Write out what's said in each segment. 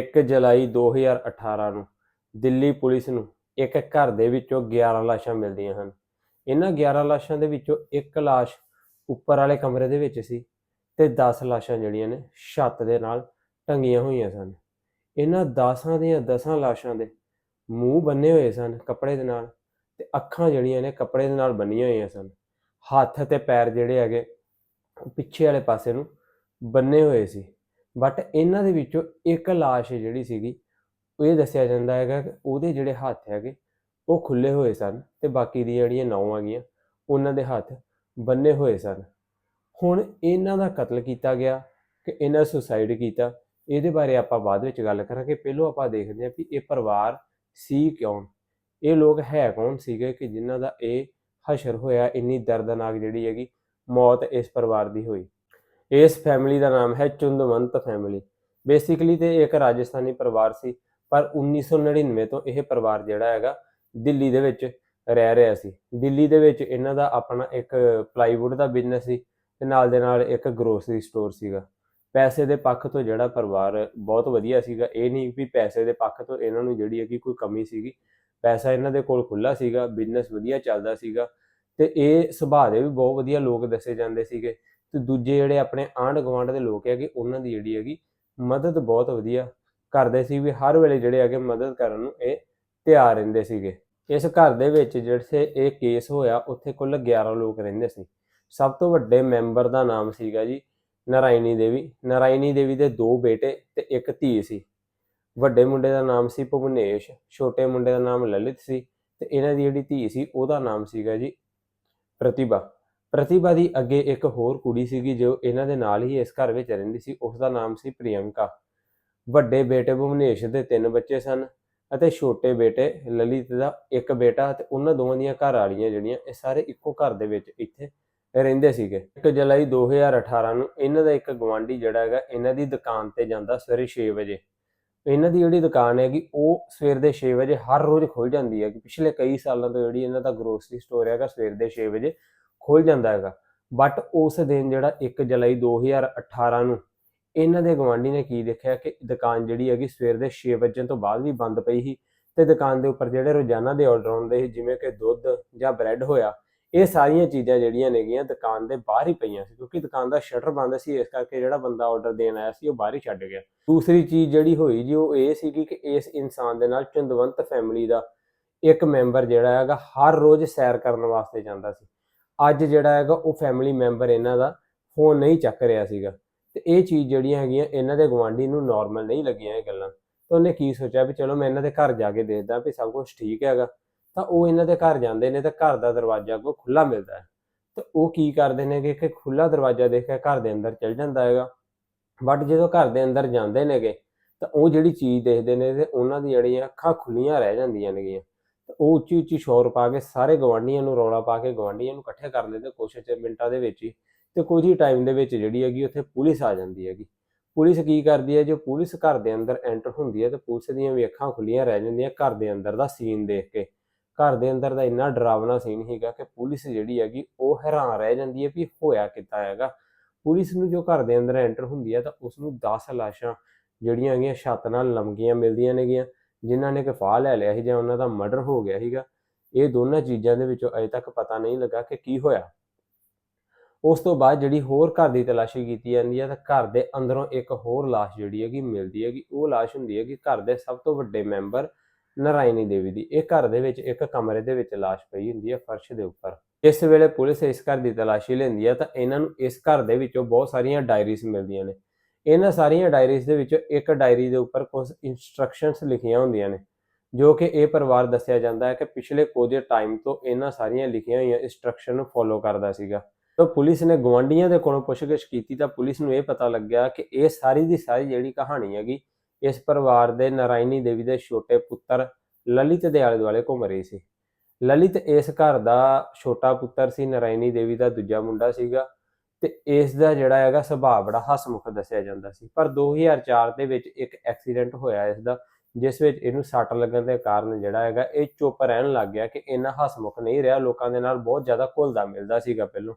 1 ਜੁਲਾਈ 2018 ਨੂੰ ਦਿੱਲੀ ਪੁਲਿਸ ਨੂੰ ਇੱਕ ਘਰ ਦੇ ਵਿੱਚੋਂ 11 ਲਾਸ਼ਾਂ ਮਿਲਦੀਆਂ ਹਨ। ਇਹਨਾਂ 11 ਲਾਸ਼ਾਂ ਦੇ ਵਿੱਚੋਂ ਇੱਕ ਲਾਸ਼ ਉੱਪਰ ਵਾਲੇ ਕਮਰੇ ਦੇ ਵਿੱਚ ਸੀ ਤੇ 10 ਲਾਸ਼ਾਂ ਜਿਹੜੀਆਂ ਨੇ ਛੱਤ ਦੇ ਨਾਲ ਟੰਗੀਆਂ ਹੋਈਆਂ ਸਨ। ਇਹਨਾਂ 10ਾਂ ਦੀਆਂ 10 ਲਾਸ਼ਾਂ ਦੇ ਮੂੰਹ ਬੰਨੇ ਹੋਏ ਸਨ ਕੱਪੜੇ ਦੇ ਨਾਲ ਤੇ ਅੱਖਾਂ ਜਿਹੜੀਆਂ ਨੇ ਕੱਪੜੇ ਦੇ ਨਾਲ ਬੰਨੀਆਂ ਹੋਈਆਂ ਸਨ। ਹੱਥ ਤੇ ਪੈਰ ਜਿਹੜੇ ਹੈਗੇ ਪਿੱਛੇ ਵਾਲੇ ਪਾਸੇ ਨੂੰ ਬੰਨੇ ਹੋਏ ਸੀ। ਬਟ ਇਹਨਾਂ ਦੇ ਵਿੱਚੋਂ ਇੱਕ ਲਾਸ਼ ਜਿਹੜੀ ਸੀਗੀ, ਇਹ ਦੱਸਿਆ ਜਾਂਦਾ ਹੈਗਾ ਕਿ ਉਹਦੇ ਜਿਹੜੇ ਹੱਥ ਹੈਗੇ, ਉਹ ਖੁੱਲੇ ਹੋਏ ਸਨ ਤੇ ਬਾਕੀ ਦੀਆਂ ਜਿਹੜੀਆਂ ਨੌਂ ਹੈਗੀਆਂ, ਉਹਨਾਂ ਦੇ ਹੱਥ ਬੰਨੇ ਹੋਏ ਸਨ। ਹੁਣ ਇਹਨਾਂ ਦਾ ਕਤਲ ਕੀਤਾ ਗਿਆ ਕਿ ਇਹਨਾਂ ਸੁਸਾਈਡ ਕੀਤਾ, ਇਹਦੇ ਬਾਰੇ ਆਪਾਂ ਬਾਅਦ ਵਿੱਚ ਗੱਲ ਕਰਾਂਗੇ। ਪਹਿਲਾਂ ਆਪਾਂ ਦੇਖਦੇ ਹਾਂ ਵੀ ਇਹ ਪਰਿਵਾਰ ਸੀ ਕਿਉਂ ਇਹ ਲੋਕ ਹੈ ਕੌਣ ਸੀਗੇ ਕਿ ਜਿਨ੍ਹਾਂ ਦਾ ਇਹ ਹਸ਼ਰ ਹੋਇਆ, ਇੰਨੀ ਦਰਦਨਾਕ ਜਿਹੜੀ ਹੈਗੀ, ਮੌਤ ਇਸ ਪਰਿਵਾਰ ਦੀ ਹੋਈ? ਇਸ ਫੈਮਿਲੀ ਦਾ ਨਾਮ ਹੈ ਚੁੰਦਵੰਤ ਫੈਮਿਲੀ ਬੇਸਿਕਲੀ ਤੇ ਇਹ ਇੱਕ ਰਾਜਸਥਾਨੀ ਪਰਿਵਾਰ ਸੀ, ਪਰ 1999 ਤੋਂ ਇਹ ਪਰਿਵਾਰ ਜਿਹੜਾ ਹੈਗਾ ਦਿੱਲੀ ਦੇ ਵਿੱਚ ਰਹਿ ਰਿਹਾ ਸੀ। ਦਿੱਲੀ ਦੇ ਵਿੱਚ ਇਹਨਾਂ ਦਾ ਆਪਣਾ ਇੱਕ ਪਲਾਈਵੁੱਡ ਦਾ ਬਿਜ਼ਨਸ ਸੀ ਤੇ ਨਾਲ ਦੇ ਨਾਲ ਇੱਕ ਗਰੋਸਰੀ ਸਟੋਰ ਸੀਗਾ। ਪੈਸੇ ਦੇ ਪੱਖ ਤੋਂ ਜਿਹੜਾ ਪਰਿਵਾਰ ਬਹੁਤ ਵਧੀਆ ਸੀਗਾ, ਇਹ ਨਹੀਂ ਵੀ ਪੈਸੇ ਦੇ ਪੱਖ ਤੋਂ ਇਹਨਾਂ ਨੂੰ ਜਿਹੜੀ ਹੈਗੀ ਕੋਈ ਕਮੀ ਸੀਗੀ। ਪੈਸਾ ਇਹਨਾਂ ਦੇ ਕੋਲ ਖੁੱਲਾ ਸੀਗਾ ਬਿਜ਼ਨਸ ਵਧੀਆ ਚੱਲਦਾ ਸੀਗਾ ਤੇ ਇਹ ਸੁਭਾਅ ਦੇ ਵੀ ਬਹੁਤ ਵਧੀਆ ਲੋਕ ਦੱਸੇ ਜਾਂਦੇ ਸੀਗੇ। ਤੇ ਦੂਜੇ ਜਿਹੜੇ ਆਪਣੇ ਆਂਢ ਗੁਆਂਢ ਦੇ ਲੋਕ ਹੈਗੇ, ਉਹਨਾਂ ਦੀ ਜਿਹੜੀ ਹੈਗੀ ਮਦਦ ਬਹੁਤ ਵਧੀਆ ਕਰਦੇ ਸੀ ਵੀ ਹਰ ਵੇਲੇ ਜਿਹੜੇ ਹੈਗੇ ਮਦਦ ਕਰਨ ਨੂੰ ਇਹ ਤਿਆਰ ਰਹਿੰਦੇ ਸੀਗੇ। ਇਸ ਘਰ ਦੇ ਵਿੱਚ ਜਿਹੜੇ ਇਹ ਕੇਸ ਹੋਇਆ, ਉੱਥੇ ਕੁੱਲ 11 ਲੋਕ ਰਹਿੰਦੇ ਸੀ। ਸਭ ਤੋਂ ਵੱਡੇ ਮੈਂਬਰ ਦਾ ਨਾਮ ਸੀਗਾ ਜੀ ਨਰਾਇਣੀ ਦੇਵੀ। ਨਰਾਇਣੀ ਦੇਵੀ ਦੇ ਦੋ ਬੇਟੇ ਤੇ ਇੱਕ ਧੀ ਸੀ। ਵੱਡੇ ਮੁੰਡੇ ਦਾ ਨਾਮ ਸੀ ਭੁਵਨੇਸ਼, ਛੋਟੇ ਮੁੰਡੇ ਦਾ ਨਾਮ ਲਲਿਤ ਸੀ ਤੇ ਇਹਨਾਂ ਦੀ ਜਿਹੜੀ ਧੀ ਸੀ ਉਹਦਾ ਨਾਮ ਸੀਗਾ ਜੀ ਪ੍ਰਤਿਭਾ। ਪ੍ਰਤਿਭਾ ਦੀ ਅੱਗੇ ਇੱਕ ਹੋਰ ਕੁੜੀ ਸੀਗੀ ਜੋ ਇਹਨਾਂ ਦੇ ਨਾਲ ਹੀ ਇਸ ਘਰ ਵਿੱਚ ਰਹਿੰਦੀ ਸੀ। ਉਸ ਦਾ ਨਾਮ ਸੀ ਪ੍ਰਿਯੰਕਾ। ਵੱਡੇ ਬੇਟੇ ਭੁਵਨੇਸ਼ ਦੇ ਤਿੰਨ ਬੱਚੇ ਸਨ ਅਤੇ ਛੋਟੇ ਬੇਟੇ ਲਲਿਤ ਦਾ ਇੱਕ ਬੇਟਾ ਤੇ ਉਹਨਾਂ ਦੋਵਾਂ ਦੀਆਂ ਘਰ ਵਾਲੀਆਂ ਜਿਹੜੀਆਂ, ਇਹ ਸਾਰੇ ਇੱਕੋ ਘਰ ਦੇ ਵਿੱਚ ਇੱਥੇ ਰਹਿੰਦੇ ਸੀਗੇ। 1 ਜੁਲਾਈ 2018 ਨੂੰ ਇਹਨਾਂ ਦਾ ਇੱਕ ਗਵਾਂਢੀ ਜਿਹੜਾ ਹੈਗਾ, ਇਹਨਾਂ ਦੀ ਦੁਕਾਨ ਤੇ ਜਾਂਦਾ ਸਵੇਰੇ 6 ਵਜੇ। ਇਹਨਾਂ ਦੀ ਜਿਹੜੀ ਦੁਕਾਨ ਹੈਗੀ, ਉਹ ਸਵੇਰ ਦੇ 6 ਵਜੇ ਹਰ ਰੋਜ਼ ਖੁੱਲ ਜਾਂਦੀ ਹੈ ਕਿ ਪਿਛਲੇ ਕਈ ਸਾਲਾਂ ਤੋਂ ਜਿਹੜੀ ਇਹਨਾਂ ਦਾ ਗਰੋਸਰੀ ਸਟੋਰ ਹੈਗਾ, ਸਵੇਰ ਦੇ 6 ਵਜੇ ਖੁੱਲ ਜਾਂਦਾ ਹੈਗਾ। ਬਟ ਉਸ ਦਿਨ ਜਿਹੜਾ 1 ਜੁਲਾਈ 2018 ਨੂੰ ਇਹਨਾਂ ਦੇ ਗਵਾਂਢੀ ਨੇ ਕੀ ਦੇਖਿਆ ਕਿ ਦੁਕਾਨ ਜਿਹੜੀ ਹੈਗੀ ਸਵੇਰ ਦੇ 6 ਵਜੇ ਤੋਂ ਬਾਅਦ ਵੀ ਬੰਦ ਪਈ ਸੀ ਤੇ ਦੁਕਾਨ ਦੇ ਉੱਪਰ ਜਿਹੜੇ ਰੋਜ਼ਾਨਾ ਦੇ ਆਰਡਰ ਆਉਂਦੇ ਸੀ, ਜਿਵੇਂ ਕਿ ਦੁੱਧ ਜਾਂ ਬ੍ਰੈਡ ਹੋਇਆ, ਇਹ ਸਾਰੀਆਂ ਚੀਜ਼ਾਂ ਜਿਹੜੀਆਂ ਨੇਗੀਆਂ ਦੁਕਾਨ ਦੇ ਬਾਹਰ ਹੀ ਪਈਆਂ ਸੀ, ਕਿਉਂਕਿ ਦੁਕਾਨ ਦਾ ਸ਼ਟਰ ਬੰਦ ਸੀ, ਇਸ ਕਰਕੇ ਜਿਹੜਾ ਬੰਦਾ ਆਰਡਰ ਦੇਣ ਆਇਆ ਸੀ ਉਹ ਬਾਹਰ ਹੀ ਛੱਡ ਗਿਆ। ਦੂਸਰੀ ਚੀਜ਼ ਜਿਹੜੀ ਹੋਈ ਜੀ, ਉਹ ਇਹ ਸੀਗੀ ਕਿ ਇਸ ਇਨਸਾਨ ਦੇ ਨਾਲ ਚੰਦਵੰਤ ਫੈਮਿਲੀ ਦਾ ਇੱਕ ਮੈਂਬਰ ਜਿਹੜਾ ਹੈਗਾ ਹਰ ਰੋਜ਼ ਸੈਰ ਕਰਨ ਵਾਸਤੇ ਜਾਂਦਾ ਸੀ। ਅੱਜ ਜਿਹੜਾ ਹੈਗਾ ਉਹ ਫੈਮਿਲੀ ਮੈਂਬਰ ਇਹਨਾਂ ਦਾ ਫੋਨ ਨਹੀਂ ਚੱਕ ਰਿਹਾ ਸੀਗਾ। ਤੇ ਇਹ ਚੀਜ਼ ਜਿਹੜੀਆਂ ਹੈਗੀਆਂ, ਇਹਨਾਂ ਦੇ ਗਵਾਂਢੀ ਨੂੰ ਨਾਰਮਲ ਨਹੀਂ ਲੱਗੀਆਂ ਇਹ ਗੱਲਾਂ। ਤਾਂ ਉਹਨੇ ਕੀ ਸੋਚਿਆ ਵੀ ਚਲੋ ਮੈਂ ਇਹਨਾਂ ਦੇ ਘਰ ਜਾ ਕੇ ਦੇਖਦਾ ਵੀ ਸਭ ਕੁਝ ਠੀਕ ਹੈਗਾ। ਤਾਂ ਉਹ ਇਹਨਾਂ ਦੇ ਘਰ ਜਾਂਦੇ ਨੇ ਤਾਂ ਘਰ ਦਾ ਦਰਵਾਜ਼ਾ ਕੋ ਖੁੱਲਾ ਮਿਲਦਾ ਹੈ। ਤੇ ਉਹ ਕੀ ਕਰਦੇ ਨੇਗੇ ਕਿ ਖੁੱਲਾ ਦਰਵਾਜ਼ਾ ਦੇਖ ਕੇ ਘਰ ਦੇ ਅੰਦਰ ਚਲ ਜਾਂਦਾ ਹੈਗਾ। ਬਟ ਜਦੋਂ ਘਰ ਦੇ ਅੰਦਰ ਜਾਂਦੇ ਨੇਗੇ, ਤਾਂ ਉਹ ਜਿਹੜੀ ਚੀਜ਼ ਦੇਖਦੇ ਨੇ ਤੇ ਉਹਨਾਂ ਦੀ ਜਿਹੜੀਆਂ ਅੱਖਾਂ ਖੁੱਲੀਆਂ ਰਹਿ ਜਾਂਦੀਆਂ ਨੇਗੀਆਂ। ਉਹ ਉੱਚੀ ਉੱਚੀ ਸ਼ੋਰ ਪਾ ਕੇ ਸਾਰੇ ਗਵਾਂਢੀਆਂ ਨੂੰ ਰੌਲਾ ਪਾ ਕੇ ਗਵਾਂਢੀਆਂ ਨੂੰ ਇਕੱਠੇ ਕਰਨ ਲੈਂਦੇ ਕੁਛ ਚ ਮਿੰਟਾਂ ਦੇ ਵਿੱਚ ਹੀ ਤੇ ਕੁਝ ਹੀ ਟਾਈਮ ਦੇ ਵਿੱਚ ਜਿਹੜੀ ਹੈਗੀ ਉੱਥੇ ਪੁਲਿਸ ਆ ਜਾਂਦੀ ਹੈਗੀ। ਪੁਲਿਸ ਕੀ ਕਰਦੀ ਹੈ, ਜੋ ਪੁਲਿਸ ਘਰ ਦੇ ਅੰਦਰ ਐਂਟਰ ਹੁੰਦੀ ਹੈ ਤੇ ਪੁਲਿਸ ਦੀਆਂ ਵੀ ਅੱਖਾਂ ਖੁੱਲੀਆਂ ਰਹਿ ਜਾਂਦੀਆਂ ਘਰ ਦੇ ਅੰਦਰ ਦਾ ਸੀਨ ਦੇਖ ਕੇ। ਘਰ ਦੇ ਅੰਦਰ ਦਾ ਇੰਨਾ ਡਰਾਵਨਾ ਸੀਨ ਹੈਗਾ ਕਿ ਪੁਲਿਸ ਜਿਹੜੀ ਹੈਗੀ ਉਹ ਹੈਰਾਨ ਰਹਿ ਜਾਂਦੀ ਹੈ ਵੀ ਹੋਇਆ ਕਿੱਦਾਂ ਹੈਗਾ। ਪੁਲਿਸ ਨੂੰ ਜੋ ਘਰ ਦੇ ਅੰਦਰ ਐਂਟਰ ਹੁੰਦੀ ਹੈ ਤਾਂ ਉਸ ਨੂੰ 10 ਲਾਸ਼ਾਂ ਜਿਹੜੀਆਂ ਹੈਗੀਆਂ ਛੱਤ ਨਾਲ ਲਮਕੀਆਂ ਮਿਲਦੀਆਂ ਨੇਗੀਆਂ। ਜਿਨ੍ਹਾਂ ਨੇ ਕਿ ਲੈ ਲਿਆ ਸੀ ਜਾਂ ਉਹਨਾਂ ਦਾ ਮਰਡਰ ਹੋ ਗਿਆ ਸੀਗਾ, ਇਹ ਦੋਨਾਂ ਚੀਜ਼ਾਂ ਦੇ ਵਿੱਚੋਂ ਅਜੇ ਤੱਕ ਪਤਾ ਨਹੀਂ ਲੱਗਾ ਕਿ ਕੀ ਹੋਇਆ। ਉਸ ਤੋਂ ਬਾਅਦ ਜਿਹੜੀ ਹੋਰ ਘਰ ਦੀ ਤਲਾਸ਼ੀ ਕੀਤੀ ਜਾਂਦੀ ਹੈ ਤਾਂ ਘਰ ਦੇ ਅੰਦਰੋਂ ਇੱਕ ਹੋਰ ਲਾਸ਼ ਜਿਹੜੀ ਹੈਗੀ ਮਿਲਦੀ ਹੈਗੀ, ਉਹ ਲਾਸ਼ ਹੁੰਦੀ ਹੈਗੀ ਘਰ ਦੇ ਸਭ ਤੋਂ ਵੱਡੇ ਮੈਂਬਰ ਨਰਾਇਣੀ ਦੇਵੀ ਦੀ। ਇਹ ਘਰ ਦੇ ਵਿੱਚ ਇੱਕ ਕਮਰੇ ਦੇ ਵਿੱਚ ਲਾਸ਼ ਪਈ ਹੁੰਦੀ ਹੈ ਫਰਸ਼ ਦੇ ਉੱਪਰ। ਇਸ ਵੇਲੇ ਪੁਲਿਸ ਇਸ ਘਰ ਦੀ ਤਲਾਸ਼ੀ ਲੈਂਦੀ ਹੈ ਤਾਂ ਇਹਨਾਂ ਨੂੰ ਇਸ ਘਰ ਦੇ ਵਿੱਚੋਂ ਬਹੁਤ ਸਾਰੀਆਂ ਡਾਇਰੀਜ਼ ਮਿਲਦੀਆਂ ਨੇ। ਇਹਨਾਂ ਸਾਰੀਆਂ ਡਾਇਰੀਜ਼ ਦੇ ਵਿੱਚ ਇੱਕ ਡਾਇਰੀ ਦੇ ਉੱਪਰ ਕੁਝ ਇਨਸਟਰਕਸ਼ਨਸ ਲਿਖੀਆਂ ਹੁੰਦੀਆਂ ਨੇ, ਜੋ ਕਿ ਇਹ ਪਰਿਵਾਰ ਦੱਸਿਆ ਜਾਂਦਾ ਹੈ ਕਿ ਪਿਛਲੇ ਕੁਝ ਟਾਈਮ ਤੋਂ ਇਹਨਾਂ ਸਾਰੀਆਂ ਲਿਖੀਆਂ ਹੋਈਆਂ ਇਨਸਟਰਕਸ਼ਨ ਨੂੰ ਫੋਲੋ ਕਰਦਾ ਸੀਗਾ। ਤਾਂ ਪੁਲਿਸ ਨੇ ਗਵਾਂਢੀਆਂ ਦੇ ਕੋਲੋਂ ਪੁੱਛਗਿੱਛ ਕੀਤੀ ਤਾਂ ਪੁਲਿਸ ਨੂੰ ਇਹ ਪਤਾ ਲੱਗਿਆ ਕਿ ਇਹ ਸਾਰੀ ਦੀ ਸਾਰੀ ਜਿਹੜੀ ਕਹਾਣੀ ਹੈਗੀ, ਇਸ ਪਰਿਵਾਰ ਦੇ ਨਾਰਾਇਣੀ ਦੇਵੀ ਦੇ ਛੋਟੇ ਪੁੱਤਰ ਲਲਿਤ ਦੇ ਆਲੇ ਦੁਆਲੇ ਘੁੰਮ ਰਹੀ ਸੀ। ਲਲਿਤ ਇਸ ਘਰ ਦਾ ਛੋਟਾ ਪੁੱਤਰ ਸੀ, ਨਾਰਾਇਣੀ ਦੇਵੀ ਦਾ ਦੂਜਾ ਮੁੰਡਾ ਸੀਗਾ। ਤੇ ਇਸ ਦਾ ਜਿਹੜਾ ਹੈਗਾ ਸੁਭਾਅ ਬੜਾ ਹਸਮੁਖ ਦੱਸਿਆ ਜਾਂਦਾ ਸੀ। ਪਰ 2004 ਦੇ ਵਿੱਚ ਇੱਕ ਐਕਸੀਡੈਂਟ ਹੋਇਆ ਇਸ ਦਾ, ਜਿਸ ਵਿੱਚ ਇਹਨੂੰ ਸੱਟ ਲੱਗਣ ਦੇ ਕਾਰਨ ਜਿਹੜਾ ਹੈਗਾ ਇਹ ਚੁੱਪ ਰਹਿਣ ਲੱਗ ਗਿਆ ਕਿ ਇੰਨਾ ਹਸਮੁਖ ਨਹੀਂ ਰਿਹਾ, ਲੋਕਾਂ ਦੇ ਨਾਲ ਬਹੁਤ ਜ਼ਿਆਦਾ ਘੁਲਦਾ ਮਿਲਦਾ ਸੀਗਾ ਪਹਿਲੋਂ।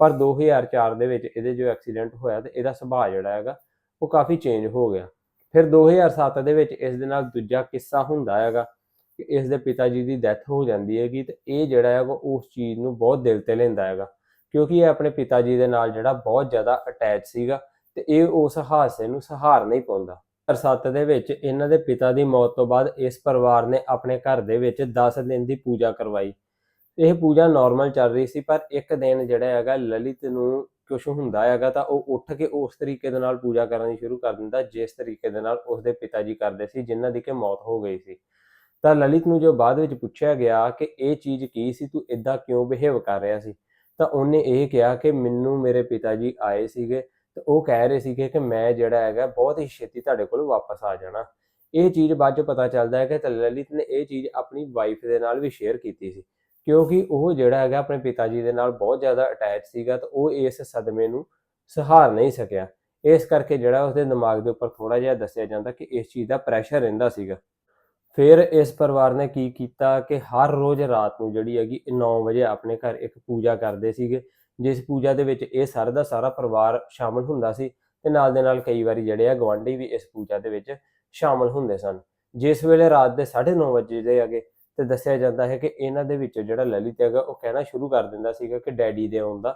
ਪਰ 2004 ਦੇ ਵਿੱਚ ਇਹਦੇ ਜੋ ਐਕਸੀਡੈਂਟ ਹੋਇਆ ਤੇ ਇਹਦਾ ਸੁਭਾਅ ਜਿਹੜਾ ਹੈਗਾ ਉਹ ਕਾਫੀ ਚੇਂਜ ਹੋ ਗਿਆ। ਫਿਰ 2007 ਦੇ ਵਿੱਚ ਇਸ ਦੇ ਨਾਲ ਦੂਜਾ ਕਿੱਸਾ ਹੁੰਦਾ ਹੈਗਾ ਕਿ ਇਸ ਦੇ ਪਿਤਾ ਜੀ ਦੀ ਡੈਥ ਹੋ ਜਾਂਦੀ ਹੈਗੀ ਤੇ ਇਹ ਜਿਹੜਾ ਹੈਗਾ ਉਸ ਚੀਜ਼ ਨੂੰ ਬਹੁਤ ਦਿਲ ਤੇ ਲੈਂਦਾ ਹੈਗਾ। ਕਿਉਂਕਿ ਇਹ ਆਪਣੇ ਪਿਤਾ ਜੀ ਦੇ ਨਾਲ ਜਿਹੜਾ ਬਹੁਤ ਜ਼ਿਆਦਾ ਅਟੈਚ ਸੀਗਾ ਤੇ ਇਹ ਉਸ ਹਾਦਸੇ ਨੂੰ ਸਹਾਰ ਨਹੀਂ ਪਾਉਂਦਾ। 2007 ਦੇ ਵਿੱਚ ਇਹਨਾਂ ਦੇ ਪਿਤਾ ਦੀ ਮੌਤ ਤੋਂ ਬਾਅਦ ਇਸ ਪਰਿਵਾਰ ਨੇ ਆਪਣੇ ਘਰ ਦੇ ਵਿੱਚ 10 ਦਿਨ ਦੀ ਪੂਜਾ ਕਰਵਾਈ। ਇਹ ਪੂਜਾ ਨਾਰਮਲ ਚੱਲ ਰਹੀ ਸੀ, ਪਰ ਇੱਕ ਦਿਨ ਜਿਹੜਾ ਹੈਗਾ ਲਲਿਤ ਨੂੰ ਕੁਝ ਹੁੰਦਾ ਹੈਗਾ ਤਾਂ ਉਹ ਉੱਠ ਕੇ ਉਸ ਤਰੀਕੇ ਦੇ ਨਾਲ ਪੂਜਾ ਕਰਨੀ ਸ਼ੁਰੂ ਕਰ ਦਿੰਦਾ, ਜਿਸ ਤਰੀਕੇ ਦੇ ਨਾਲ ਉਸਦੇ ਪਿਤਾ ਜੀ ਕਰਦੇ ਸੀ, ਜਿਨ੍ਹਾਂ ਦੀ ਕਿ ਮੌਤ ਹੋ ਗਈ ਸੀ। ਤਾਂ ਲਲਿਤ ਨੂੰ ਜੋ ਬਾਅਦ ਵਿੱਚ ਪੁੱਛਿਆ ਗਿਆ ਕਿ ਇਹ ਚੀਜ਼ ਕੀ ਸੀ, ਤੂੰ ਇਦਾਂ ਕਿਉਂ ਬਿਹੇਵ ਕਰ ਰਿਹਾ ਸੀ? ਤਾਂ ਉਹਨੇ ਇਹ ਕਿਹਾ ਕਿ ਮੈਨੂੰ ਮੇਰੇ ਪਿਤਾ ਜੀ ਆਏ ਸੀਗੇ ਤੇ ਉਹ ਕਹਿ ਰਹੇ ਸੀਗੇ ਕਿ ਮੈਂ ਜਿਹੜਾ ਹੈਗਾ ਬਹੁਤ ਹੀ ਛੇਤੀ ਤੁਹਾਡੇ ਕੋਲ ਵਾਪਸ ਆ ਜਾਣਾ। ਇਹ ਚੀਜ਼ ਬਾਅਦ ਚ ਪਤਾ ਚੱਲਦਾ ਹੈ ਕਿ ਤਾਂ ਲਲਿਤ ਨੇ ਇਹ ਚੀਜ਼ ਆਪਣੀ ਵਾਈਫ ਦੇ ਨਾਲ ਵੀ ਸ਼ੇਅਰ ਕੀਤੀ ਸੀ। ਕਿਉਂਕਿ ਉਹ ਜਿਹੜਾ ਹੈਗਾ ਆਪਣੇ ਪਿਤਾ ਜੀ ਦੇ ਨਾਲ ਬਹੁਤ ਜ਼ਿਆਦਾ ਅਟੈਚ ਸੀਗਾ ਤਾਂ ਉਹ ਇਸ ਸਦਮੇ ਨੂੰ ਸਹਾਰ ਨਹੀਂ ਸਕਿਆ। ਇਸ ਕਰਕੇ ਜਿਹੜਾ ਉਸਦੇ ਦਿਮਾਗ ਦੇ ਉੱਪਰ ਥੋੜਾ ਜਿਹਾ ਦੱਸਿਆ ਜਾਂਦਾ ਕਿ ਇਸ ਚੀਜ਼ ਦਾ ਪ੍ਰੈਸ਼ਰ ਰਹਿੰਦਾ ਸੀਗਾ। ਫਿਰ ਇਸ ਪਰਿਵਾਰ ਨੇ ਕੀ ਕੀਤਾ ਕਿ ਹਰ ਰੋਜ਼ ਰਾਤ ਨੂੰ ਜਿਹੜੀ ਹੈਗੀ 9 ਵਜੇ ਆਪਣੇ ਘਰ ਇੱਕ ਪੂਜਾ ਕਰਦੇ ਸੀਗੇ, ਜਿਸ ਪੂਜਾ ਦੇ ਵਿੱਚ ਇਹ ਸਾਰਾ ਦਾ ਸਾਰਾ ਪਰਿਵਾਰ ਸ਼ਾਮਲ ਹੁੰਦਾ ਸੀ ਤੇ ਨਾਲ ਦੇ ਨਾਲ ਕਈ ਵਾਰੀ ਜਿਹੜੇ ਆ ਗਵਾਂਢੀ ਵੀ ਇਸ ਪੂਜਾ ਦੇ ਵਿੱਚ ਸ਼ਾਮਲ ਹੁੰਦੇ ਸਨ। ਜਿਸ ਵੇਲੇ ਰਾਤ ਦੇ 9:30 ਵਜੇ ਦੇ ਹੈਗੇ ਤੇ ਦੱਸਿਆ ਜਾਂਦਾ ਹੈ ਕਿ ਇਹਨਾਂ ਦੇ ਵਿੱਚ ਜਿਹੜਾ ਲਲਿਤ ਹੈਗਾ ਉਹ ਕਹਿਣਾ ਸ਼ੁਰੂ ਕਰ ਦਿੰਦਾ ਸੀਗਾ ਕਿ ਡੈਡੀ ਦੇ ਆਉਣ ਦਾ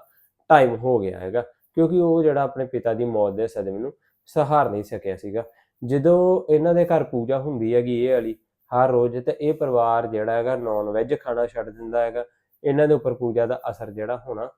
ਟਾਈਮ ਹੋ ਗਿਆ ਹੈਗਾ, ਕਿਉਂਕਿ ਉਹ ਜਿਹੜਾ ਆਪਣੇ ਪਿਤਾ ਦੀ ਮੌਤ ਦੇ ਸਦਮੇ ਨੂੰ ਸਹਾਰ ਨਹੀਂ ਸਕਿਆ ਸੀਗਾ। ਜਦੋਂ ਇਹਨਾਂ ਦੇ ਘਰ ਪੂਜਾ ਹੁੰਦੀ ਹੈਗੀ ਇਹ ਵਾਲੀ ਹਰ ਰੋਜ਼ ਤੇ ਇਹ ਪਰਿਵਾਰ ਜਿਹੜਾ ਹੈਗਾ ਨਾਨ ਵੈਜ ਖਾਣਾ ਛੱਡ ਦਿੰਦਾ ਹੈਗਾ, ਇਹਨਾਂ ਦੇ ਉੱਪਰ ਪੂਜਾ ਦਾ ਅਸਰ ਜਿਹੜਾ ਹੋਣਾ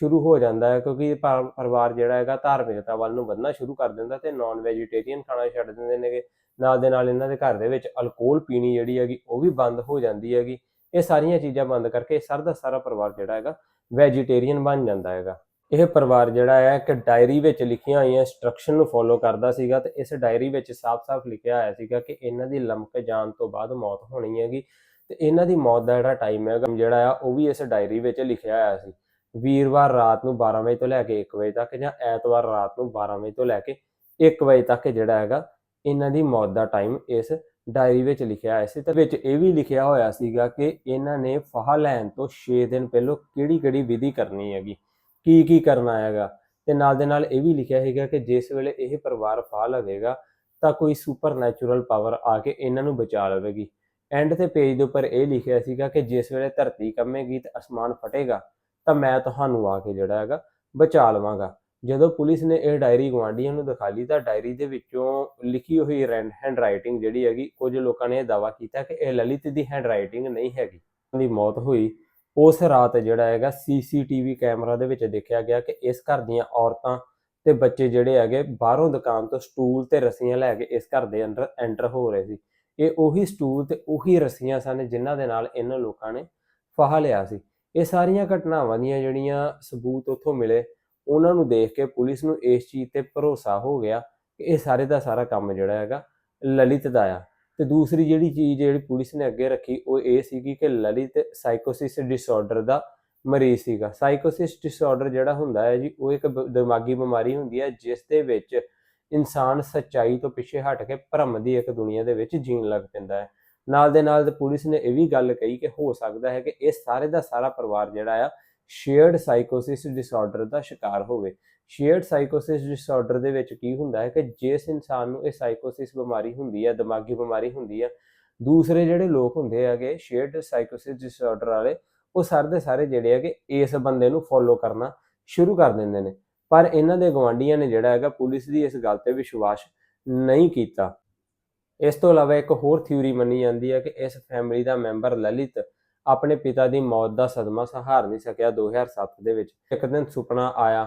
ਸ਼ੁਰੂ ਹੋ ਜਾਂਦਾ ਹੈ, ਕਿਉਂਕਿ ਪਰਿਵਾਰ ਜਿਹੜਾ ਹੈਗਾ ਧਾਰਮਿਕਤਾ ਵੱਲ ਨੂੰ ਵਧਣਾ ਸ਼ੁਰੂ ਕਰ ਦਿੰਦਾ ਤੇ ਨਾਨ ਵੈਜੀਟੇਰੀਅਨ ਖਾਣਾ ਛੱਡ ਦਿੰਦੇ ਨੇਗੇ। ਨਾਲ ਦੇ ਨਾਲ ਇਹਨਾਂ ਦੇ ਘਰ ਦੇ ਵਿੱਚ ਅਲਕੋਹਲ ਪੀਣੀ ਜਿਹੜੀ ਹੈਗੀ ਉਹ ਵੀ ਬੰਦ ਹੋ ਜਾਂਦੀ ਹੈਗੀ। ਇਹ ਸਾਰੀਆਂ ਚੀਜ਼ਾਂ ਬੰਦ ਕਰਕੇ ਸਾਰਾ ਦਾ ਸਾਰਾ ਪਰਿਵਾਰ ਜਿਹੜਾ ਹੈਗਾ ਵੈਜੀਟੇਰੀਅਨ ਬਣ ਜਾਂਦਾ ਹੈਗਾ। ਇਹ ਪਰਿਵਾਰ ਜਿਹੜਾ ਹੈ ਕਿ ਡਾਇਰੀ ਵਿੱਚ ਲਿਖੀਆਂ ਹੋਈਆਂ ਇੰਸਟਰਕਸ਼ਨ ਨੂੰ ਫੋਲੋ ਕਰਦਾ ਸੀਗਾ ਤੇ ਇਸ ਡਾਇਰੀ ਵਿੱਚ ਸਾਫ਼-ਸਾਫ਼ ਲਿਖਿਆ ਹੋਇਆ ਸੀਗਾ ਕਿ ਇਹਨਾਂ ਦੀ ਲੰਮਕ ਜਾਣ ਤੋਂ ਬਾਅਦ ਮੌਤ ਹੋਣੀ ਹੈਗੀ ਤੇ ਇਹਨਾਂ ਦੀ ਮੌਤ ਦਾ ਜਿਹੜਾ ਟਾਈਮ ਹੈਗਾ ਜਿਹੜਾ ਆ ਉਹ ਵੀ ਇਸ ਡਾਇਰੀ ਵਿੱਚ ਲਿਖਿਆ ਹੋਇਆ ਸੀ। ਵੀਰਵਾਰ ਰਾਤ ਨੂੰ 12 ਵਜੇ ਤੋਂ ਲੈ ਕੇ 1 ਵਜੇ ਤੱਕ ਜਾਂ ਐਤਵਾਰ ਰਾਤ ਨੂੰ 12 ਵਜੇ ਤੋਂ ਲੈ ਕੇ 1 ਵਜੇ ਤੱਕ ਜਿਹੜਾ ਹੈਗਾ ਇਹਨਾਂ ਦੀ ਮੌਤ ਦਾ ਟਾਈਮ ਇਸ ਡਾਇਰੀ ਵਿੱਚ ਲਿਖਿਆ ਹੋਇਆ ਸੀ ਤੇ ਵਿੱਚ ਇਹ ਵੀ ਲਿਖਿਆ ਹੋਇਆ ਸੀਗਾ ਕਿ ਇਹਨਾਂ ਨੇ ਫਾਹ ਲੈਣ ਤੋਂ 6 ਦਿਨ ਪਹਿਲਾਂ ਕਿਹੜੀ-ਕਿਹੜੀ ਵਿਧੀ ਕਰਨੀ ਹੈਗੀ। ਕੀ ਕੀ ਕਰਨਾ ਹੈਗਾ? ਤੇ ਨਾਲ ਦੇ ਨਾਲ ਇਹ ਵੀ ਲਿਖਿਆ ਹੈਗਾ ਕਿ ਜਿਸ ਵੇਲੇ ਇਹ ਪਰਿਵਾਰ ਫਾਹ ਲਵੇਗਾ, ਤਾਂ ਕੋਈ ਸੁਪਰਨੈਚੁਰਲ ਪਾਵਰ ਆ ਕੇ ਇਹਨਾਂ ਨੂੰ ਬਚਾ ਲਵੇਗੀ। ਐਂਡ ਤੇ ਪੇਜ ਦੇ ਉੱਪਰ ਇਹ ਲਿਖਿਆ ਸੀਗਾ ਕਿ ਜਿਸ ਵੇਲੇ ਧਰਤੀ ਕੰਮੇਗੀ ਤੇ ਅਸਮਾਨ ਫਟੇਗਾ, ਤਾਂ ਮੈਂ ਤੁਹਾਨੂੰ ਆ ਕੇ ਜਿਹੜਾ ਹੈਗਾ ਬਚਾ ਲਵਾਂਗਾ। ਜਦੋਂ ਪੁਲਿਸ ਨੇ ਇਹ ਡਾਇਰੀ ਗਵਾਂਢੀਆਂ ਨੂੰ ਦਿਖਾ ਲਈ, ਤਾਂ ਡਾਇਰੀ ਦੇ ਵਿੱਚੋਂ ਲਿਖੀ ਹੋਈ ਹੈਂਡ ਰਾਈਟਿੰਗ ਜਿਹੜੀ ਹੈਗੀ, ਕੁਝ ਲੋਕਾਂ ਨੇ ਇਹ ਦਾਵਾ ਕੀਤਾ ਕਿ ਇਹ ਲਲਿਤ ਦੀ ਹੈਂਡ ਰਾਈਟਿੰਗ ਨਹੀਂ ਹੈਗੀ। ਦੀ ਮੌਤ ਹੋਈ। ਉਸ ਰਾਤ ਜਿਹੜਾ ਹੈਗਾ ਸੀਸੀਟੀਵੀ ਕੈਮਰਾ ਦੇ ਵਿੱਚ ਦੇਖਿਆ ਗਿਆ ਕਿ ਇਸ ਘਰ ਦੀਆਂ ਔਰਤਾਂ ਤੇ ਬੱਚੇ ਜਿਹੜੇ ਹੈਗੇ ਬਾਹਰੋਂ ਦੁਕਾਨ ਤੋਂ ਸਟੂਲ ਤੇ ਰੱਸੀਆਂ ਲੈ ਕੇ ਇਸ ਘਰ ਦੇ ਅੰਦਰ ਐਂਟਰ ਹੋ ਰਹੇ ਸੀ। ਇਹ ਉਹੀ ਸਟੂਲ ਤੇ ਉਹੀ ਰੱਸੀਆਂ ਸਨ ਜਿਨ੍ਹਾਂ ਦੇ ਨਾਲ ਇਹਨਾਂ ਲੋਕਾਂ ਨੇ ਫਾਹਾ ਲਿਆ ਸੀ। ਇਹ ਸਾਰੀਆਂ ਘਟਨਾਵਾਂ ਦੀਆਂ ਜਿਹੜੀਆਂ ਸਬੂਤ ਉੱਥੋਂ ਮਿਲੇ, ਉਹਨਾਂ ਨੂੰ ਦੇਖ ਕੇ ਪੁਲਿਸ ਨੂੰ ਇਸ ਚੀਜ਼ ਤੇ ਭਰੋਸਾ ਹੋ ਗਿਆ ਕਿ ਇਹ ਸਾਰੇ ਦਾ ਸਾਰਾ ਕੰਮ ਜਿਹੜਾ ਹੈਗਾ ਲਲਿਤ ਦਾ ਆ। ਤੇ ਦੂਸਰੀ ਜਿਹੜੀ ਚੀਜ਼ ਜਿਹੜੀ ਪੁਲਿਸ ਨੇ ਅੱਗੇ ਰੱਖੀ ਉਹ ਇਹ ਸੀਗੀ ਕਿ ਲਲਿਤ ਸਾਈਕੋਸਿਸ ਡਿਸਆਰਡਰ ਦਾ ਮਰੀਜ਼ ਸੀਗਾ। ਸਾਈਕੋਸਿਸ ਡਿਸਆਰਡਰ ਜਿਹੜਾ ਹੁੰਦਾ ਹੈ ਜੀ, ਉਹ ਇੱਕ ਦਿਮਾਗੀ ਬਿਮਾਰੀ ਹੁੰਦੀ ਹੈ, ਜਿਸ ਦੇ ਵਿੱਚ ਇਨਸਾਨ ਸੱਚਾਈ ਤੋਂ ਪਿੱਛੇ ਹਟ ਕੇ ਭਰਮ ਦੀ ਇੱਕ ਦੁਨੀਆ ਦੇ ਵਿੱਚ ਜੀਣ ਲੱਗ ਪੈਂਦਾ ਹੈ। ਨਾਲ ਦੇ ਨਾਲ ਪੁਲਿਸ ਨੇ ਇਹ ਵੀ ਗੱਲ ਕਹੀ ਕਿ ਹੋ ਸਕਦਾ ਹੈ ਕਿ ਇਹ ਸਾਰੇ ਦਾ ਸਾਰਾ ਪਰਿਵਾਰ ਜਿਹੜਾ ਆ ਸ਼ੇਅਰਡ ਸਾਈਕੋਸਿਸ ਡਿਸਆਰਡਰ ਦਾ ਸ਼ਿਕਾਰ ਹੋਵੇ। ਸ਼ੇਅਰਡ ਸਾਈਕੋਸਿਸ ਡਿਸਆਰਡਰ ਦੇ ਵਿੱਚ ਕੀ ਹੁੰਦਾ ਹੈ ਕਿ ਜਿਸ ਇਨਸਾਨ ਨੂੰ ਇਹ ਸਾਈਕੋਸਿਸ ਬਿਮਾਰੀ ਹੁੰਦੀ ਹੈ ਦਿਮਾਗੀ ਬਿਮਾਰੀ ਹੁੰਦੀ ਹੈ ਦੂਸਰੇ ਜਿਹੜੇ ਲੋਕ ਹੁੰਦੇ ਹੈਗੇ ਸ਼ੇਅਰਡ ਸਾਈਕੋਸਿਸ ਡਿਸਆਰਡਰ ਵਾਲੇ, ਉਹ ਸਾਰੇ ਦੇ ਸਾਰੇ ਜਿਹੜੇ ਹੈਗੇ ਇਸ ਬੰਦੇ ਨੂੰ ਫੋਲੋ ਕਰਨਾ ਸ਼ੁਰੂ ਕਰ ਦਿੰਦੇ ਨੇ। ਪਰ ਇਹਨਾਂ ਦੇ ਗਵਾਂਢੀਆਂ ਨੇ ਜਿਹੜਾ ਹੈਗਾ ਪੁਲਿਸ ਦੀ ਇਸ ਗੱਲ ਤੇ ਵਿਸ਼ਵਾਸ ਨਹੀਂ ਕੀਤਾ। ਇਸ ਤੋਂ ਇਲਾਵਾ ਇੱਕ ਹੋਰ ਥਿਊਰੀ ਮੰਨੀ ਜਾਂਦੀ ਹੈ ਕਿ ਇਸ ਫੈਮਿਲੀ ਦਾ ਮੈਂਬਰ ਲਲਿਤ ਆਪਣੇ ਪਿਤਾ ਦੀ ਮੌਤ ਦਾ ਸਦਮਾ ਸਹਾਰ ਨਹੀਂ ਸਕਿਆ। 2007 ਦੇ ਵਿੱਚ ਇੱਕ ਦਿਨ ਸੁਪਨਾ ਆਇਆ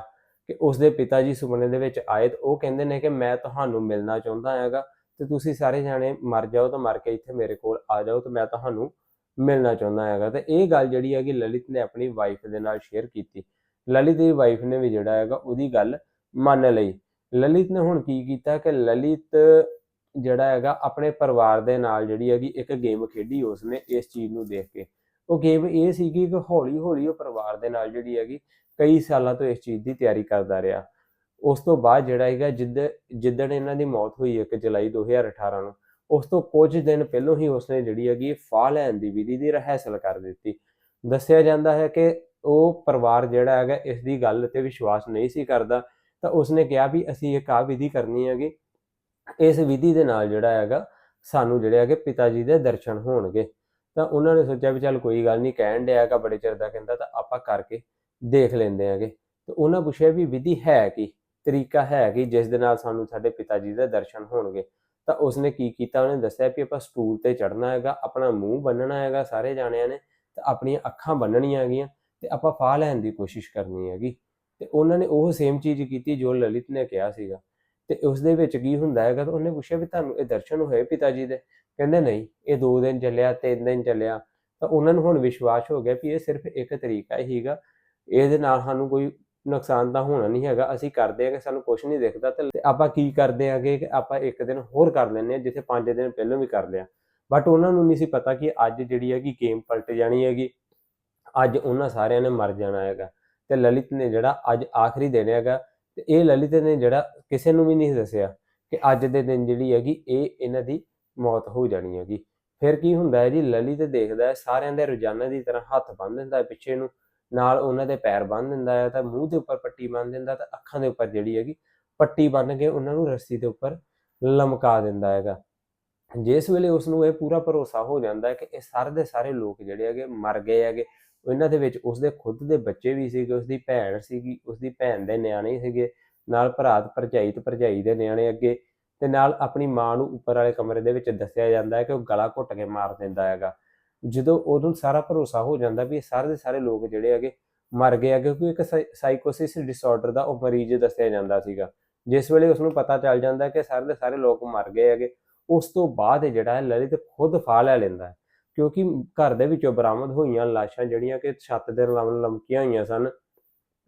ਕਿ ਉਸ ਦੇ ਪਿਤਾ ਜੀ ਸੁਪਨੇ ਦੇ ਵਿੱਚ ਆਏ ਤੇ ਉਹ ਕਹਿੰਦੇ ਨੇ ਕਿ ਮੈਂ ਤੁਹਾਨੂੰ ਮਿਲਣਾ ਚਾਹੁੰਦਾ ਹੈਗਾ ਤੇ ਤੁਸੀਂ ਸਾਰੇ ਜਾਣੇ ਮਰ ਜਾਓ ਤਾਂ ਮਰ ਕੇ ਇੱਥੇ ਮੇਰੇ ਕੋਲ ਆ ਜਾਓ ਤੇ ਮੈਂ ਤੁਹਾਨੂੰ ਮਿਲਣਾ ਚਾਹੁੰਦਾ ਹੈਗਾ। ਤੇ ਇਹ ਗੱਲ ਜਿਹੜੀ ਹੈਗੀ ਲਲਿਤ ਨੇ ਆਪਣੀ ਵਾਈਫ ਦੇ ਨਾਲ ਸ਼ੇਅਰ ਕੀਤੀ। ਲਲਿਤ ਦੀ ਵਾਈਫ ਨੇ ਵੀ ਜਿਹੜਾ ਹੈਗਾ ਉਹਦੀ ਗੱਲ ਮੰਨ ਲਈ। ਲਲਿਤ ਨੇ ਹੁਣ ਕੀ ਕੀਤਾ ਕਿ ਲਲਿਤ ਜਿਹੜਾ ਹੈਗਾ ਆਪਣੇ ਪਰਿਵਾਰ ਦੇ ਨਾਲ ਜਿਹੜੀ ਹੈਗੀ ਇੱਕ ਗੇਮ ਖੇਡੀ ਉਸਨੇ ਇਸ ਚੀਜ਼ ਨੂੰ ਦੇਖ ਕੇ। ਉਹ ਗੇਮ ਇਹ ਸੀਗੀ ਕਿ ਹੌਲੀ ਹੌਲੀ ਉਹ ਪਰਿਵਾਰ ਦੇ ਨਾਲ ਜਿਹੜੀ ਹੈਗੀ ਕਈ ਸਾਲਾਂ ਤੋਂ ਇਸ ਚੀਜ਼ ਦੀ ਤਿਆਰੀ ਕਰਦਾ ਰਿਹਾ। ਉਸ ਤੋਂ ਬਾਅਦ ਜਿਹੜਾ ਹੈਗਾ ਜਿੱਦ, ਜਿੱਦਣ ਇਹਨਾਂ ਦੀ ਮੌਤ ਹੋਈ 1 ਜੁਲਾਈ 2018 ਨੂੰ, ਉਸ ਤੋਂ ਕੁਝ ਦਿਨ ਪਹਿਲਾਂ ਹੀ ਉਸਨੇ ਜਿਹੜੀ ਹੈਗੀ ਫਾਹ ਲੈਣ ਦੀ ਵਿਧੀ ਦੀ ਰਹਿਸਲ ਕਰ ਦਿੱਤੀ। ਦੱਸਿਆ ਜਾਂਦਾ ਹੈ ਕਿ ਉਹ ਪਰਿਵਾਰ ਜਿਹੜਾ ਹੈਗਾ ਇਸ ਦੀ ਗੱਲ ਤੇ ਵਿਸ਼ਵਾਸ ਨਹੀਂ ਸੀ ਕਰਦਾ, ਤਾਂ ਉਸਨੇ ਕਿਹਾ ਵੀ ਅਸੀਂ ਇੱਕ ਆ ਵਿਧੀ ਕਰਨੀ ਹੈਗੀ। ਇਸ ਵਿਧੀ ਦੇ ਨਾਲ ਜਿਹੜਾ ਹੈਗਾ ਸਾਨੂੰ ਜਿਹੜੇ ਹੈਗੇ ਪਿਤਾ ਜੀ ਦੇ ਦਰਸ਼ਨ ਹੋਣਗੇ। ਤਾਂ ਉਹਨਾਂ ਨੇ ਸੋਚਿਆ ਵੀ ਚੱਲ ਕੋਈ ਗੱਲ ਨਹੀਂ, ਕਹਿਣ ਡਿਆ ਹੈਗਾ ਬੜੇ ਚਿਰ ਦਾ ਕਹਿੰਦਾ ਤਾਂ ਆਪਾਂ ਕਰਕੇ ਦੇਖ ਲੈਂਦੇ ਹੈਗੇ। ਤੇ ਉਹਨਾਂ ਪੁੱਛਿਆ ਵੀ ਵਿਧੀ ਹੈ ਕੀ, ਤਰੀਕਾ ਹੈ ਕਿ ਜਿਸ ਦੇ ਨਾਲ ਸਾਨੂੰ ਸਾਡੇ ਪਿਤਾ ਜੀ ਦੇ ਦਰਸ਼ਨ ਹੋਣਗੇ। ਤਾਂ ਉਸਨੇ ਕੀ ਕੀਤਾ? ਉਹਨੇ ਦੱਸਿਆ ਵੀ ਆਪਾਂ ਸਟੂਲ ਤੇ ਚੜਨਾ ਹੈਗਾ, ਆਪਣਾ ਮੂੰਹ ਬੰਨਣਾ ਹੈਗਾ ਸਾਰੇ ਜਾਣਿਆਂ ਨੇ, ਤੇ ਆਪਣੀਆਂ ਅੱਖਾਂ ਬੰਨਣੀਆਂ ਹੈਗੀਆਂ ਤੇ ਆਪਾਂ ਫਾਹ ਲੈਣ ਦੀ ਕੋਸ਼ਿਸ਼ ਕਰਨੀ ਹੈਗੀ। ਤੇ ਉਹਨਾਂ ਨੇ ਉਹ ਸੇਮ ਚੀਜ਼ ਕੀਤੀ ਜੋ ਲਲਿਤ ਨੇ ਕਿਹਾ ਸੀਗਾ। ਤੇ ਉਸ ਦੇ ਵਿੱਚ ਕੀ ਹੁੰਦਾ ਹੈਗਾ ਤਾਂ ਉਹਨੇ ਪੁੱਛਿਆ ਵੀ ਤੁਹਾਨੂੰ ਇਹ ਦਰਸ਼ਨ ਹੋਏ ਪਿਤਾ ਜੀ ਦੇ? ਕਹਿੰਦੇ ਨਹੀਂ, ਇਹ 2 ਦਿਨ ਚੱਲਿਆ 3 ਦਿਨ ਚੱਲਿਆ। ਤਾਂ ਉਹਨਾਂ ਨੂੰ ਹੁਣ ਵਿਸ਼ਵਾਸ ਹੋ ਗਿਆ ਵੀ ਇਹ ਸਿਰਫ ਇੱਕ ਤਰੀਕਾ ਹੀਗਾ ਇਹਦੇ ਨਾਲ ਸਾਨੂੰ ਕੋਈ ਨੁਕਸਾਨ ਤਾਂ ਹੋਣਾ ਨਹੀਂ ਹੈਗਾ। ਅਸੀਂ ਕਰਦੇ ਆ ਕਿ ਸਾਨੂੰ ਕੁਝ ਨਹੀਂ ਦਿਖਦਾ ਤੇ ਆਪਾਂ ਕੀ ਕਰਦੇ ਆਗੇ ਕਿ ਆਪਾਂ ਇੱਕ ਦਿਨ ਹੋਰ ਕਰ ਲੈਂਦੇ ਆ ਜਿੱਥੇ 5 ਦਿਨ ਪਹਿਲਾਂ ਵੀ ਕਰ ਲਿਆ। ਬਟ ਉਹਨਾਂ ਨੂੰ ਨਹੀਂ ਸੀ ਪਤਾ ਕਿ ਅੱਜ ਜਿਹੜੀ ਹੈਗੀ ਗੇਮ ਪਲਟ ਜਾਣੀ ਹੈਗੀ। ਅੱਜ ਉਹਨਾਂ ਸਾਰਿਆਂ ਨੇ ਮਰ ਜਾਣਾ ਹੈਗਾ। ਤੇ ਲਲਿਤ ਨੇ ਜਿਹੜਾ ਅੱਜ ਆਖਰੀ ਦਿਨ ਹੈਗਾ ਤੇ ਇਹ ਲਲਿਤ ਨੇ ਜਿਹੜਾ ਕਿਸੇ ਨੂੰ ਵੀ ਨਹੀਂ ਦੱਸਿਆ ਕਿ ਅੱਜ ਦੇ ਦਿਨ ਜਿਹੜੀ ਹੈਗੀ, ਇਹ ਇਹਨਾਂ ਦੀ ਮੌਤ ਹੋ ਜਾਣੀ ਹੈਗੀ। ਫਿਰ ਕੀ ਹੁੰਦਾ ਹੈ ਜੀ? ਲਲਿਤ ਦੇਖਦਾ ਹੈ ਸਾਰਿਆਂ ਦੇ ਰੋਜ਼ਾਨਾ ਦੀ ਤਰ੍ਹਾਂ ਹੱਥ ਬੰਨ੍ਹ ਦਿੰਦਾ ਹੈ ਪਿੱਛੇ ਨੂੰ, ਨਾਲ ਉਹਨਾਂ ਦੇ ਪੈਰ ਬੰਨ੍ਹ ਦਿੰਦਾ ਹੈ ਤਾਂ ਮੂੰਹ ਦੇ ਉੱਪਰ ਪੱਟੀ ਬੰਨ੍ਹ ਦਿੰਦਾ ਤਾਂ ਅੱਖਾਂ ਦੇ ਉੱਪਰ ਜਿਹੜੀ ਹੈਗੀ ਪੱਟੀ ਬੰਨ੍ਹ ਕੇ ਉਹਨਾਂ ਨੂੰ ਰੱਸੀ ਦੇ ਉੱਪਰ ਲਮਕਾ ਦਿੰਦਾ ਹੈਗਾ। ਜਿਸ ਵੇਲੇ ਉਸ ਨੂੰ ਇਹ ਪੂਰਾ ਭਰੋਸਾ ਹੋ ਜਾਂਦਾ ਹੈ ਕਿ ਇਹ ਸਾਰੇ ਦੇ ਸਾਰੇ ਲੋਕ ਜਿਹੜੇ ਹੈਗੇ ਮਰ ਗਏ ਹੈਗੇ। ਇਹਨਾਂ ਦੇ ਵਿੱਚ ਉਸਦੇ ਖੁਦ ਦੇ ਬੱਚੇ ਵੀ ਸੀਗੇ, ਉਸਦੀ ਭੈਣ ਸੀਗੀ, ਉਸਦੀ ਭੈਣ ਦੇ ਨਿਆਣੇ ਸੀਗੇ, ਨਾਲ ਭਰਾ ਭਰਜਾਈ ਤੇ ਭਰਜਾਈ ਦੇ ਨਿਆਣੇ ਅੱਗੇ ਤੇ ਨਾਲ ਆਪਣੀ ਮਾਂ ਨੂੰ ਉੱਪਰ ਵਾਲੇ ਕਮਰੇ ਦੇ ਵਿੱਚ ਦੱਸਿਆ ਜਾਂਦਾ ਹੈ ਕਿ ਉਹ ਗਲਾ ਘੁੱਟ ਕੇ ਮਾਰ ਦਿੰਦਾ ਹੈਗਾ। ਜਦੋਂ ਉਹਨੂੰ ਸਾਰਾ ਭਰੋਸਾ ਹੋ ਜਾਂਦਾ ਵੀ ਇਹ ਸਾਰੇ ਦੇ ਸਾਰੇ ਲੋਕ ਜਿਹੜੇ ਹੈਗੇ ਮਰ ਗਏ ਹੈਗੇ ਕਿਉਂਕਿ ਇੱਕ ਸਾਈਕੋਸਿਸ ਡਿਸਆਰਡਰ ਦਾ ਉਹ ਮਰੀਜ਼ ਦੱਸਿਆ ਜਾਂਦਾ ਸੀਗਾ। ਜਿਸ ਵੇਲੇ ਉਸ ਨੂੰ ਪਤਾ ਚੱਲ ਜਾਂਦਾ ਕਿ ਸਾਰੇ ਦੇ ਸਾਰੇ ਲੋਕ ਮਰ ਗਏ ਹੈਗੇ, ਉਸ ਤੋਂ ਬਾਅਦ ਜਿਹੜਾ ਹੈ ਲਲਿਤ ਖੁਦ ਫਾਹ ਲੈ ਲੈਂਦਾ ਹੈ। ਕਿਉਂਕਿ ਘਰ ਦੇ ਵਿੱਚੋਂ ਬਰਾਮਦ ਹੋਈਆਂ ਲਾਸ਼ਾਂ ਜਿਹੜੀਆਂ ਕਿ ਛੱਤ ਦੇ ਲੰਮ ਲਮਕੀਆਂ ਹੋਈਆਂ ਸਨ,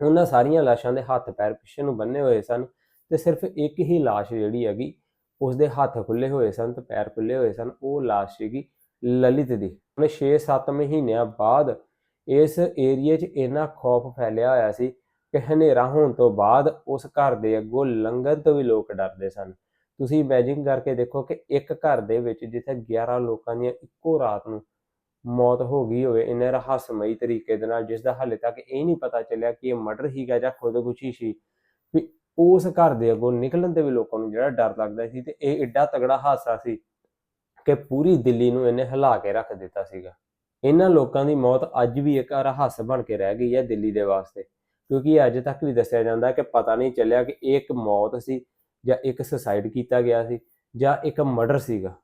ਉਹਨਾਂ ਸਾਰੀਆਂ ਲਾਸ਼ਾਂ ਦੇ ਹੱਥ ਪੈਰ ਪਿੱਛੇ ਨੂੰ ਬੰਨੇ ਹੋਏ ਸਨ ਤੇ ਸਿਰਫ ਇੱਕ ਹੀ ਲਾਸ਼ ਜਿਹੜੀ ਹੈਗੀ ਉਸ ਦੇ ਹੱਥ ਖੁੱਲੇ ਹੋਏ ਸਨ ਤੇ ਪੈਰ ਖੁੱਲੇ ਹੋਏ ਸਨ, ਉਹ ਲਾਸ਼ ਸੀਗੀ ਲਲਿਤ ਦੀ। ਉਹਨੇ 6-7 ਮਹੀਨਿਆਂ ਬਾਅਦ ਇਸ ਏਰੀਏ 'ਚ ਇੰਨਾ ਖੌਫ ਫੈਲਿਆ ਹੋਇਆ ਸੀ ਕਿ ਹਨੇਰਾ ਹੋਣ ਤੋਂ ਬਾਅਦ ਉਸ ਘਰ ਦੇ ਅੱਗੋਂ ਲੰਘਣ ਤੋਂ ਵੀ ਲੋਕ ਡਰਦੇ ਸਨ। ਤੁਸੀਂ ਇਮੇਜਿਨ ਕਰਕੇ ਦੇਖੋ ਕਿ ਇੱਕ ਘਰ ਦੇ ਵਿੱਚ ਜਿੱਥੇ 11 ਲੋਕਾਂ ਦੀਆਂ ਇੱਕੋ ਰਾਤ ਨੂੰ ਮੌਤ ਹੋ ਗਈ ਹੋਵੇ, ਇੰਨੇ ਰਹੱਸਮਈ ਤਰੀਕੇ ਦੇ ਨਾਲ ਜਿਸ ਦਾ ਹਾਲੇ ਤੱਕ ਇਹ ਨਹੀਂ ਪਤਾ ਚੱਲਿਆ ਕਿ ਇਹ ਮਰਡਰ ਹੀਗਾ ਜਾਂ ਖੁਦਕੁਸ਼ੀ ਸੀ, ਵੀ ਉਸ ਘਰ ਦੇ ਅੱਗੋਂ ਨਿਕਲਣ ਤੇ ਵੀ ਲੋਕਾਂ ਨੂੰ ਜਿਹੜਾ ਡਰ ਲੱਗਦਾ ਸੀ ਤੇ ਇਹ ਐਡਾ ਤਗੜਾ ਹਾਦਸਾ ਸੀ ਕਿ ਪੂਰੀ ਦਿੱਲੀ ਨੂੰ ਇਹਨੇ ਹਿਲਾ ਕੇ ਰੱਖ ਦਿੱਤਾ ਸੀਗਾ। ਇਹਨਾਂ ਲੋਕਾਂ ਦੀ ਮੌਤ ਅੱਜ ਵੀ ਇੱਕ ਰਹੱਸ ਬਣ ਕੇ ਰਹਿ ਗਈ ਹੈ ਦਿੱਲੀ ਦੇ ਵਾਸਤੇ, ਕਿਉਂਕਿ ਅੱਜ ਤੱਕ ਵੀ ਦੱਸਿਆ ਜਾਂਦਾ ਕਿ ਪਤਾ ਨਹੀਂ ਚੱਲਿਆ ਕਿ ਇਹ ਇੱਕ ਮੌਤ ਸੀ ਜਾਂ ਇੱਕ ਸੁਸਾਈਡ ਕੀਤਾ ਗਿਆ ਸੀ ਜਾਂ ਇੱਕ ਮਰਡਰ ਸੀਗਾ।